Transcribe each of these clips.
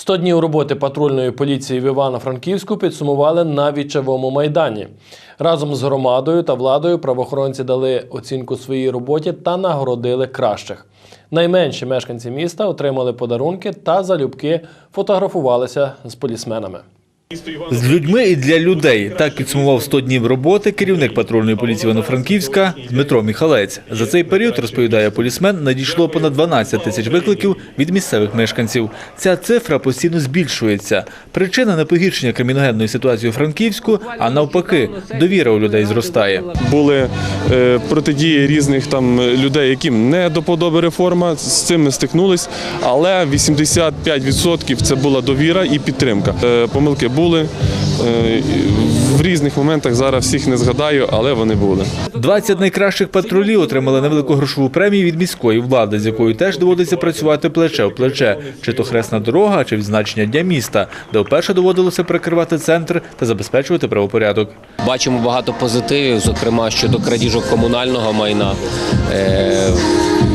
100 днів роботи патрульної поліції в Івано-Франківську підсумували на Вічевому майдані. Разом з громадою та владою правоохоронці дали оцінку своїй роботі та нагородили кращих. Найменші мешканці міста отримали подарунки та залюбки фотографувалися з полісменами. З людьми і для людей так підсумував 100 днів роботи керівник патрульної поліції Івано-Франківська Дмитро Міхалець. За цей період, розповідає полісмен, надійшло понад 12 тисяч викликів від місцевих мешканців. Ця цифра постійно збільшується. Причина не погіршення криміногенної ситуації у Франківську, а навпаки, довіра у людей зростає. були е, протидії різних там людей, яким не до подоби реформа. З цим ми стикнулись, але 85% це була довіра і підтримка. Е, Помилки були е, в різних моментах. Зараз всіх не згадаю, але вони були. 20 найкращих патрулів отримали невелику грошову премію від міської влади, з якою теж доводиться працювати плече в плече, чи то хресна дорога, чи відзначення дня міста, де вперше доводилося прикривати центр та забезпечувати правопорядок. Бачимо багато позитивів, зокрема щодо крадіжок комунального майна.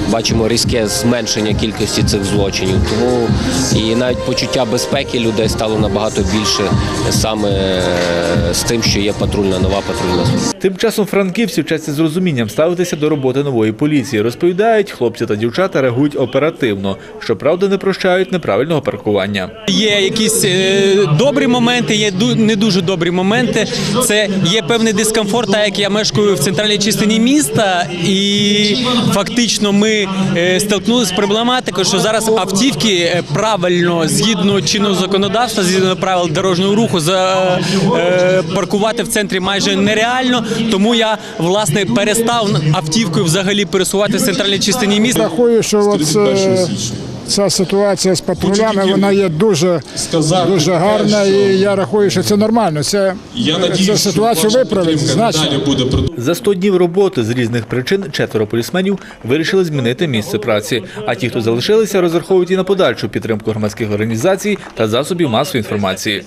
Бачимо різке зменшення кількості цих злочинів. Тому і навіть почуття безпеки людей стало набагато більше саме е, з тим, що є патрульна нова патрульна служба. Тим часом франківці вчаться з розумінням ставитися до роботи нової поліції. Розповідають, хлопці та дівчата реагують оперативно, щоправда, не прощають неправильного паркування. Є якісь е, добрі моменти, є ду- не дуже добрі моменти. Це є певний дискомфорт, так як я мешкаю в центральній частині міста, і фактично ми е, столкнулися з проблематикою, що зараз автівки е, правильно згідно чинного законодавства, згідно правил дорожнього руху, за, е, паркувати в центрі майже нереально. Тому я власне перестав автівкою взагалі пересувати в центральній частині міста. Рахую, що от, е, ця ситуація з патрулями вона є дуже, дуже гарна, і я рахую, що це нормально. Це, я це ситуацію виправить значно. За 100 днів роботи з різних причин четверо полісменів вирішили змінити місце праці. А ті, хто залишилися, розраховують і на подальшу підтримку громадських організацій та засобів масової інформації.